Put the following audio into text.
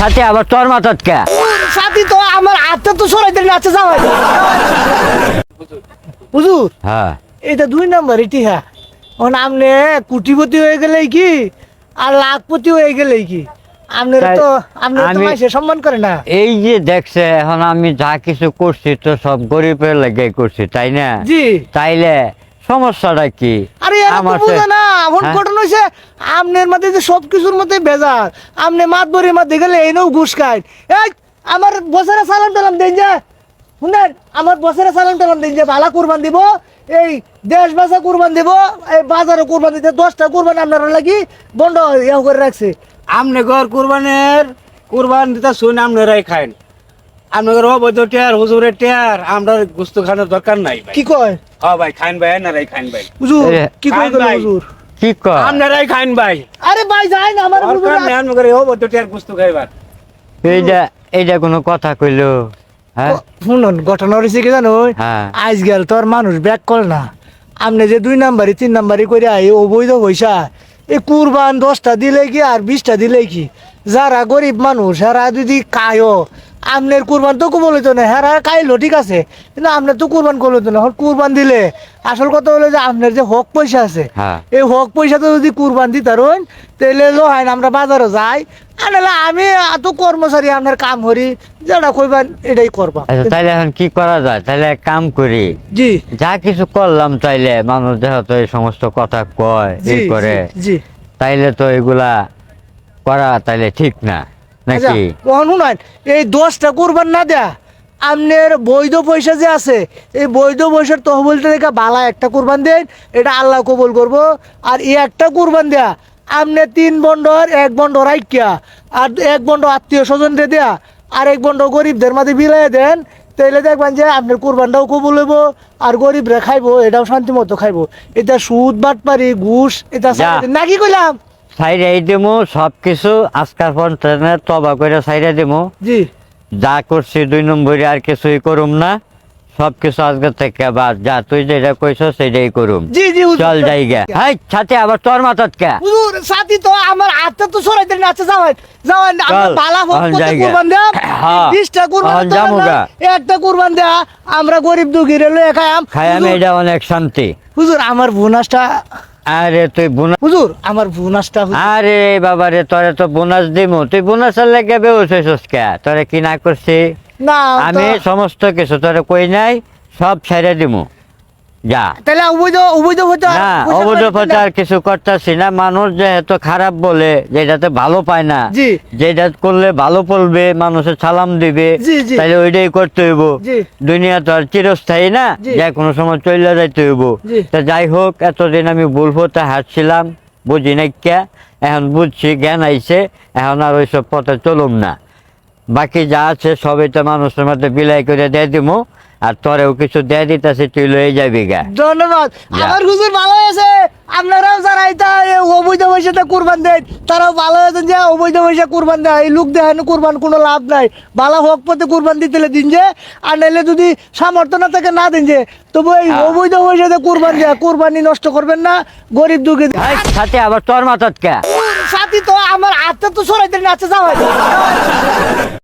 সাথে আবার তোর মাথাত কে? সাথী তো আমার তো সরাইতে নাচে যাওয়াই হুজুর হ্যাঁ। এটা দুই নাম্বার এটি হ্যাঁ। আপনি কুটিপতি হয়ে গেলে কি আর লাখপতি হয়ে গেলে কি? আপনার তো আপনার তো সম্মান করে না। এই যে দেখছে এখন আমি যা কিছু করছি তো সব গরিবের লেগে করছি তাই না? জি। তাইলে সমস্যাটা কি? আরে আমার না। এখন হ্যাঁ? ঘটনা হয়েছে আপনার মধ্যে যে সব কিছুর মধ্যে বেজার। আপনি মাত বরির মধ্যে গেলে এনেও ঘুষ খায়। এই আমার বছরে সালাম টালাম দেন যে। শুনেন আমার বছরে সালাম টালাম দেন যে ভালা কুরবান দিব এই দেশ বাসা কুরবান দিব এই বাজারে কুরবান দিতে দশটা কুরবান আপনারা লাগি বন্ধ ইয়া করে রাখছে। আমনে ঘর কুরবানের কুরবান দিতে শুনে আপনারাই খাইন আপনাদের অবৈধ টেয়ার হুজুরের টেয়ার আমরা গুস্ত খানোর দরকার নাই কি কয়? হ্যাঁ ভাই খাইন ভাই এনারাই খাইন ভাই। হুজুর কি কয় গেল হুজুর? কি কর আপনারাই খাইন ভাই। আরে ভাই যাই না আমার হুজুর আপনাদের অবৈধ টেয়ার গুস্ত খাইবার। এইটা এইটা কোনো কথা কইলো? হ্যাঁ? শুনুন ঘটনা হয়েছে কি জানো? হ্যাঁ। আজ গেল তোর মানুষ ব্যাক কর না। আপনি যে দুই নাম্বারই তিন নাম্বারই করে আই অবৈধ পয়সা। এই কুরবান দশটা দিলে কি আর বিশটা দিলে কি? যারা গরিব মানুষ হেরা যদি কায়ও আপনার কুরবান তো বলে তো না। হেরা কাইলো ঠিক আছে। কিন্তু আপনার তো কুরবান করল তো না। কুরবান দিলে আসল কথা হলো যে আপনার যে হক পয়সা আছে হ্যাঁ। এই হক পয়সা তো যদি কুরবান দিতারন তাহলে লোহাইন আমরা বাজারে যাই। আনালে আমি এত কর্মচারী আপনার কাম করি যেটা কইবেন এটাই করবা। আচ্ছা তাইলে এখন কি করা যায়? তাইলে কাম করি। জি। যা কিছু করলাম তাইলে মানুষ যেহেতু এই সমস্ত কথা কয় এই করে জি, তাইলে তো এগুলা করা তাইলে ঠিক না। নাকি? শুনান এই দশটা কুরবান না দেয়া আপনার বৈধ পয়সা যে আছে এই বৈধ পয়সার তহবিলটা বালা একটা কুরবান দেন এটা আল্লাহ কবুল করব। আর এই একটা কুরবান দেয়া আপনি তিন বন্ডর এক বন্ড রাইকিয়া আর এক বন্ড আত্মীয় স্বজনরে দেয়া আর এক বন্ড গরিবদের মাঝে বিলাইয়া দেন তাইলে দেখবেন যে আপনার কুরবানটাও কবুল হইব আর গরিবরা খাইবো এটাও শান্তি মতো খাইবো। এটা সুদ বাটপারি ঘুষ এটা। নাকি কইলাম? সব কিছু আজকাল পর্যন্ত তবা করে জি। যা করছি দুই নম্বরে আর কিছুই করুম না। সব কিছু আজকে থেকে বাদ। যা তুই যেটা কইছ সেটাই করুম। জি জি হুজুর। চল যাইগা। হাই সাথে আবার তোর মাথাত কে? হুজুর সাথী তো আমার হাতটা তো সরাইতে নাচে যাওয়ান যাওয়ান আমরা চল, বালা ভোগ এখন কুরবান হ্যাঁ, কুরবান আমরা গা। একটা কুরবান আমরা গরিব দুঃখী রেলো খায়াম। খাই আমি এটা অনেক শান্তি। হুজুর আমার বোনাসটা আরে তুই বোনাস হুজুর আমার বোনাসটা আরে বাবা রে তোরে তো বোনাস দিমু। তুই বোনাসের লেগে বেউছিস কে? তোরে কি না করছি? না আমি সমস্ত কিছু তোরে কই নাই সব ছেড়ে দিমু। যা। তাহলে অবৈধ অবৈধ হতে না অবৈধ প্রচার কিছু করতেছি না মানুষ যেহেতু খারাপ বলে যেটাতে ভালো পায় না যেটা করলে ভালো পড়বে মানুষের সালাম দিবে। তাহলে ওইটাই করতে হইব। দুনিয়া তো আর চিরস্থায়ী না যে কোনো সময় চলে যাইতে হইব। তা যাই হোক এতদিন আমি ভুল পথে হাঁটছিলাম বুঝি নাই কে এখন বুঝছি জ্ঞান আইছে এখন আর ওইসব পথে চলুম না। বাকি যা আছে সবই তো মানুষের মধ্যে বিলাই করে দিয়ে দিমু। আর তোরেও কিছু দিয়ে দিতেছি তুই লয়ে যাবি গা। ধন্যবাদ। আমার হুজুর ভালো আছে আপনারাও যারা এটা অবৈধ পয়সাটা কুরবান দেন তারাও ভালো আছেন যে অবৈধ পয়সা কুরবান দেয়। এই লোক দেখানো কুরবান কোনো লাভ নাই। ভালো হক পথে কুরবান দিতে দিন যে আর নাইলে যদি সামর্থ্য না থাকে না দিন যে তবু এই হ্যাঁ। অবৈধ পয়সাতে কুরবান দেয়া কুরবানি নষ্ট করবেন না গরিব দুঃখী সাথে আবার তোর মাথাত কে? সাথী তো আমার হাতটা তো সরাইতে নাচে যাওয়াই